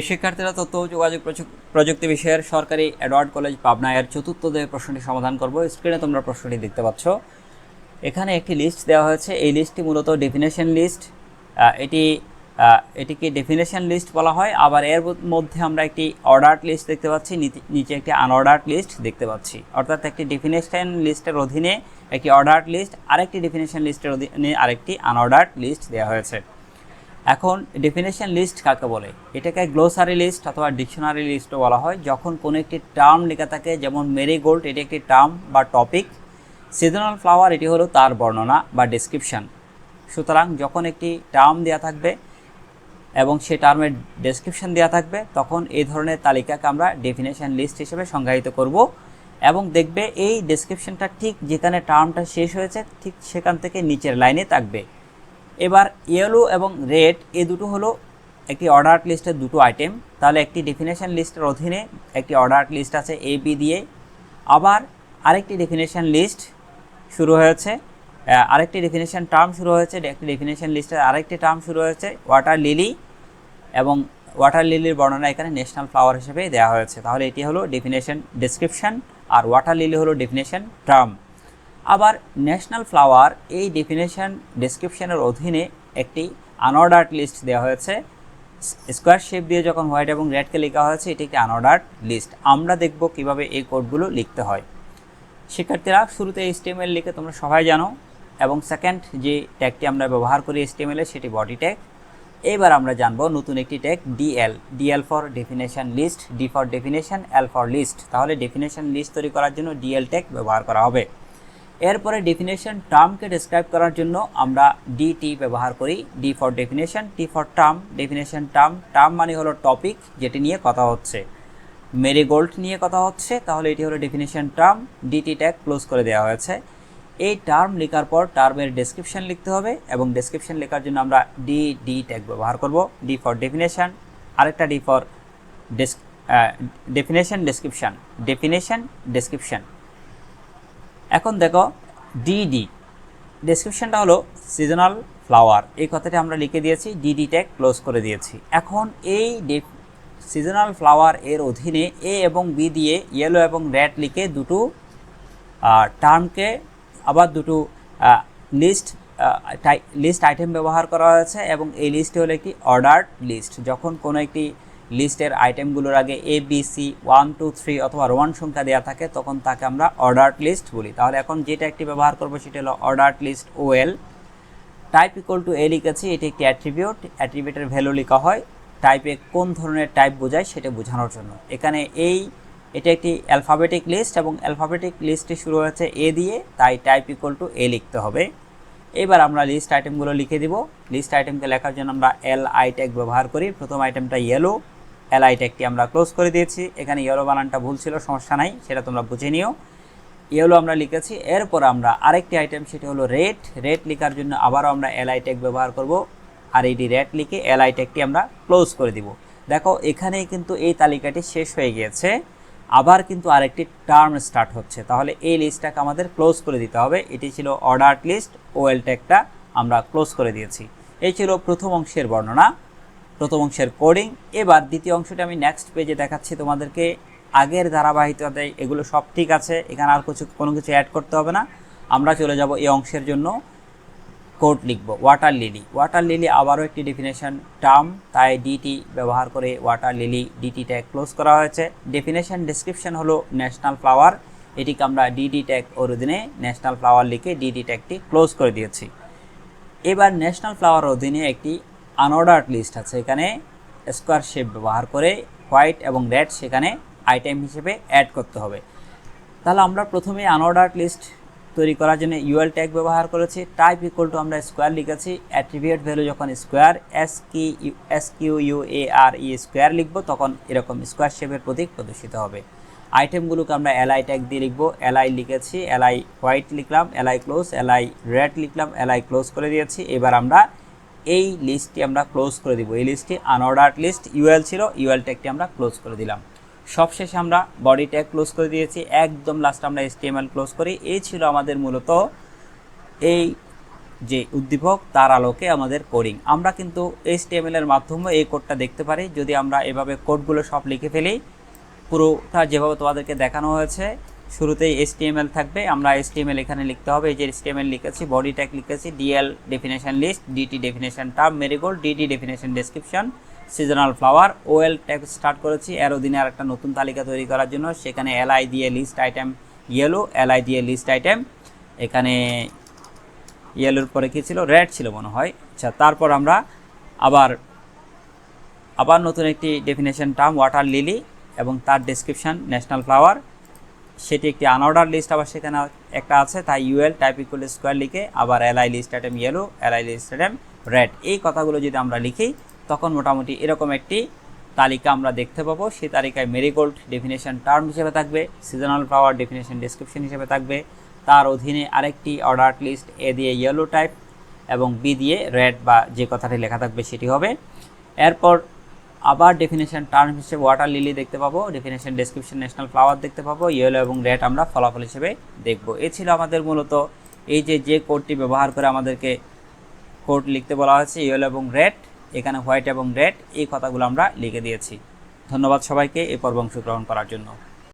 শিক্ষার্থীরা তথ্য যোগাযোগ প্রযুক- প্রযুক্তি বিষয়ের সরকারি অ্যাডওয়ার্ড কলেজ পাবনা এর চতুর্থ দেহের প্রশ্নটি সমাধান করব। স্ক্রিনে তোমরা প্রশ্নটি দেখতে পাচ্ছ। এখানে একটি লিস্ট দেওয়া হয়েছে। এই লিস্টটি মূলত ডেফিনেশন লিস্ট এটি এটিকে ডেফিনেশন লিস্ট বলা হয়। আবার এর মধ্যে আমরা একটি অর্ডার লিস্ট দেখতে পাচ্ছি। নিচে একটি আনঅর্ডার লিস্ট দেখতে পাচ্ছি। অর্থাৎ একটি ডেফিনেশন লিস্টের অধীনে একটি অর্ডার লিস্ট আরেকটি ডেফিনেশন লিস্টের অধীনে আরেকটি আনঅর্ডার লিস্ট দেওয়া হয়েছে। এখন ডেফিনেশন লিস্ট কাকে বলে? এটাকে গ্লোসারি লিস্ট অথবা ডিকশনারি লিস্টও বলা হয়। যখন কোনো একটি টার্ম লেখা থাকে, যেমন মেরিগোল্ড এটি একটি টার্ম বা টপিক সিজনাল ফ্লাওয়ার এটি হলো তার বর্ণনা বা ডেসক্রিপশন সুতরাং যখন একটি টার্ম দেওয়া থাকবে এবং সে টার্মের ডেসক্রিপশন দেওয়া থাকবে, তখন এই ধরনের তালিকাকে আমরা ডেফিনেশন লিস্ট হিসেবে সংজ্ঞায়িত করব এবং দেখবে এই ডেসক্রিপশনটা ঠিক যেখানে টার্মটা শেষ হয়েছে, ঠিক সেখান থেকে নিচের লাইনে থাকবে। এবার ইয়েলো এবং রেড এ দুটো হলো একটি অর্ডার লিস্টের দুটো আইটেম তাহলে একটি ডেফিনেশন লিস্টের অধীনে একটি অর্ডার লিস্ট আছে এ বি দিয়ে আবার আরেকটি ডেফিনেশন লিস্ট শুরু হয়েছে। আরেকটি ডেফিনেশন টার্ম শুরু হয়েছে। একটি ডেফিনেশন লিস্টের আরেকটি টার্ম শুরু হয়েছে। ওয়াটার লিলি এবং ওয়াটার লিলির বর্ণনা এখানে ন্যাশনাল ফ্লাওয়ার হিসেবে দেওয়া হয়েছে। তাহলে এটি হলো ডেফিনেশন ডেসক্রিপশন আর ওয়াটার লিলি হলো ডেফিনেশন টার্ম আবার ন্যাশনাল ফ্লাওয়ার এই ডেফিনেশন ডেসক্রিপশনের অধীনে একটি আনঅর্ডার্ড লিস্ট দেওয়া হয়েছে। স্কোয়ার শেপ দিয়ে যখন হোয়াইট এবং রেডকে লেখা হয়েছে, এটি একটি আনঅর্ডার্ড লিস্ট আমরা দেখব কীভাবে এই কোডগুলো লিখতে হয়। শিক্ষার্থীরা, শুরুতে এইচটিএমএল লিখে তোমরা সবাই জানো এবং সেকেন্ড যে ট্যাগটি আমরা ব্যবহার করি এইচটিএমএল এ সেটি বডি ট্যাগ এবার আমরা জানব নতুন একটি tag DL DL for definition list D for definition L for list তাহলে ডেফিনেশন লিস্ট তৈরি করার জন্য ডিএল ট্যাগ ব্যবহার করা হবে। এরপরে ডেফিনেশন টার্মকে ডেসক্রাইব করার জন্য আমরা ডিটি ব্যবহার করি। D for definition T for term definition term term মানে হলো টপিক যেটি নিয়ে কথা হচ্ছে। মেরিগোল্ড নিয়ে কথা হচ্ছে, তাহলে এটি হলো definition term DT tag close করে দেওয়া হয়েছে। এই টার্ম লেখার পর টার্মের ডেসক্রিপশন লিখতে হবে এবং ডেসক্রিপশন লেখার জন্য আমরা ডি ডি ট্যাগ ব্যবহার করব। ডি ফর ডেফিনেশন আরেকটা D for desk definition description definition description এখন দেখো ডিডি ডেসক্রিপশনটা হলো সিজনাল ফ্লাওয়ার এই কথাটি আমরা লিখে দিয়েছি ডিডি ট্যাগ ক্লোজ করে দিয়েছি। এখন এই সিজনাল ফ্লাওয়ার এর অধীনে এ এবং বি দিয়ে ইয়েলো এবং রেড লিখে দুটো টার্মকে আবার দুটো লিস্ট লিস্ট আইটেম ব্যবহার করা হয়েছে এবং এই লিস্টে হলো একটি অর্ডার লিস্ট যখন কোনো একটি লিস্টের আইটেমগুলোর আগে A B C one two three অথবা রোয়ান সংখ্যা দেওয়া থাকে, তখন তাকে আমরা অর্ডার লিস্ট বলি। তাহলে এখন যেটা একটি ব্যবহার করব সেটা হলো order list O L type equal to A লিখেছি, এটি একটি অ্যাট্রিবিউট অ্যাট্রিবিউটের ভ্যালু লেখা হয়। টাইপে কোন ধরনের টাইপ বোঝায় সেটা বোঝানোর জন্য। এখানে এই, এটা একটি অ্যালফাবেটিক লিস্ট এবং অ্যালফাবেটিক লিস্টটি শুরু হয়েছে এ দিয়ে, তাই টাইপ ইকুয়াল টু এ লিখতে হবে। এবার আমরা লিস্ট আইটেমগুলো লিখে দিব। লিস্ট আইটেমকে লেখার জন্য আমরা এল আই ট্যাগ ব্যবহার করি। প্রথম আইটেমটা ইয়েলো এল আই ট্যাগটি আমরা ক্লোজ করে দিয়েছি। এখানে ইয়েলো বানানটা ভুল ছিল, সমস্যা নাই, সেটা তোমরা বুঝে নিও। ইয়েলো আমরা লিখেছি, এরপর আমরা আরেকটি আইটেম সেটি হলো রেড রেড লেখার জন্য আবারও আমরা এল আই ট্যাগ ব্যবহার করব। আর এইটি রেড লিখে এল আই ট্যাগটি আমরা ক্লোজ করে দিব। দেখো, এখানেই কিন্তু এই তালিকাটি শেষ হয়ে গিয়েছে। আবার কিন্তু আরেকটি টার্ম স্টার্ট হচ্ছে। তাহলে এই লিস্টটাকে আমাদের ক্লোজ করে দিতে হবে। এটি ছিল অর্ডার লিস্ট ওয়েল ট্যাগটা আমরা ক্লোজ করে দিয়েছি। এই ছিল প্রথম অংশের বর্ণনা। প্রথম অংশের কোডিং এবার দ্বিতীয় অংশটা আমি নেক্সট পেজে দেখাচ্ছি তোমাদেরকে। আগের ধারাবাহিকতায় এগুলো সব ঠিক আছে, এখানে আর কিছু কোনো কিছু অ্যাড করতে হবে না। আমরা চলে যাব এই অংশের জন্য। কোড লিখব ওয়াটার লিলি ওয়াটার লিলি আবারও একটি ডেফিনেশন টার্ম তাই ডিটি ব্যবহার করে water lily DT tag close করা হয়েছে। ডেফিনেশন ডেসক্রিপশন হলো ন্যাশনাল ফ্লাওয়ার এটিকে আমরা ডিডি ট্যাগ ওর অধীনে ন্যাশনাল ফ্লাওয়ার লিখে ডিডি ট্যাগটি ক্লোজ করে দিয়েছি। এবার ন্যাশনাল ফ্লাওয়ার অধীনে একটি আনঅর্ডার্ড লিস্ট আছে। এখানে স্কোয়ার শেপ ব্যবহার করে হোয়াইট এবং রেড সেখানে আইটেম হিসেবে অ্যাড করতে হবে। তাহলে আমরা প্রথমে আনঅর্ডার্ড লিস্ট তৈরি করার জন্য ইউএল ট্যাগ ব্যবহার করেছি। টাইপ ইকুয়াল টু আমরা স্কোয়ার লিখেছি। অ্যাট্রিবিউট ভ্যালু যখন square S Q U S Q U A R E square লিখব, তখন এরকম স্কোয়ার শেপের প্রতীক প্রদর্শিত হবে। আইটেমগুলোকে আমরা এলআই ট্যাগ দিয়ে লিখব। এলআই লিখেছি এলআই হোয়াইট লিখলাম এলআই ক্লোজ এলআই রেড লিখলাম এলআই ক্লোজ করে দিয়েছি। এবার আমরা এই লিস্টটি আমরা ক্লোজ করে দিব। এই লিস্টটি আনঅর্ডার্ড লিস্ট ইউএল ছিল ইউএল ট্যাগটি আমরা ক্লোজ করে দিলাম। সবশেষে আমরা বডি ট্যাগ ক্লোজ করে দিয়েছি। একদম লাস্ট আমরা এসটিএমএল ক্লোজ করি। এই ছিল আমাদের মূলত এই যে উদ্দীপক, তার আলোকে আমাদের কোডিং আমরা কিন্তু এইচটিএমএল এর মাধ্যমে এই কোডটা দেখতে পারি। যদি আমরা এভাবে কোডগুলো সব লিখে ফেলি, পুরোটা যেভাবে তোমাদেরকে দেখানো হয়েছে শুরুতেই HTML থাকবে। আমরা HTML এখানে লিখতে হবে। এই যে HTML লিখেছি বডি ট্যাগ লিখেছি DL definition list DT definition term marigold DT definition description seasonal flower OL tag start করেছি। এরও দিনে আর একটা নতুন তালিকা তৈরি করার জন্য সেখানে এলআই দিয়ে লিস্ট আইটেম ইয়েলো এলআই দিয়ে লিস্ট আইটেম এখানে ইয়েলোর পরে কী ছিল? রেড ছিল মনে হয়। আচ্ছা তারপর আমরা আবার আবার নতুন একটি ডেফিনেশন টার্ম ওয়াটার লিলি এবং তার ডেসক্রিপশন ন্যাশনাল ফ্লাওয়ার সেটি একটি আনঅর্ডার লিস্ট আবার সেখানে একটা আছে, তাই ইউএল টাইপ ইকুয়াল স্কোয়ার লিখে আবার LI list item yellow LI list item red এই কথাগুলো যদি আমরা লিখি, তখন মোটামুটি এরকম একটি তালিকা আমরা দেখতে পাবো। সেই তালিকায় মেরিগোল্ড ডেফিনেশন টার্ম হিসেবে থাকবে সিজনাল ফ্লাওয়ার ডেফিনেশন ডেসক্রিপশন হিসেবে থাকবে। তার অধীনে আরেকটি অর্ডার লিস্ট এ দিয়ে ইয়েলো টাইপ এবং বি দিয়ে রেড বা যে কথাটি লেখা থাকবে সেটি হবে। এরপর আবার ডেফিনেশন টার্ম হিসেবে ওয়াটার লিলি দেখতে পাবো ডেফিনেশন ডেসক্রিপশন ন্যাশনাল ফ্লাওয়ার দেখতে পাবো ইয়েলো এবং রেড আমরা ফলাফল হিসেবে দেখব। এ ছিল আমাদের মূলত এই যে যে কোডটি ব্যবহার করে আমাদেরকে কোড লিখতে বলা হয়েছে ইয়েলো এবং রেড এখানে হোয়াইট এবং রেড এই কথাগুলো আমরা লিখে দিয়েছি। ধন্যবাদ সবাইকে এই পর্ব অংশগ্রহণ করার জন্য।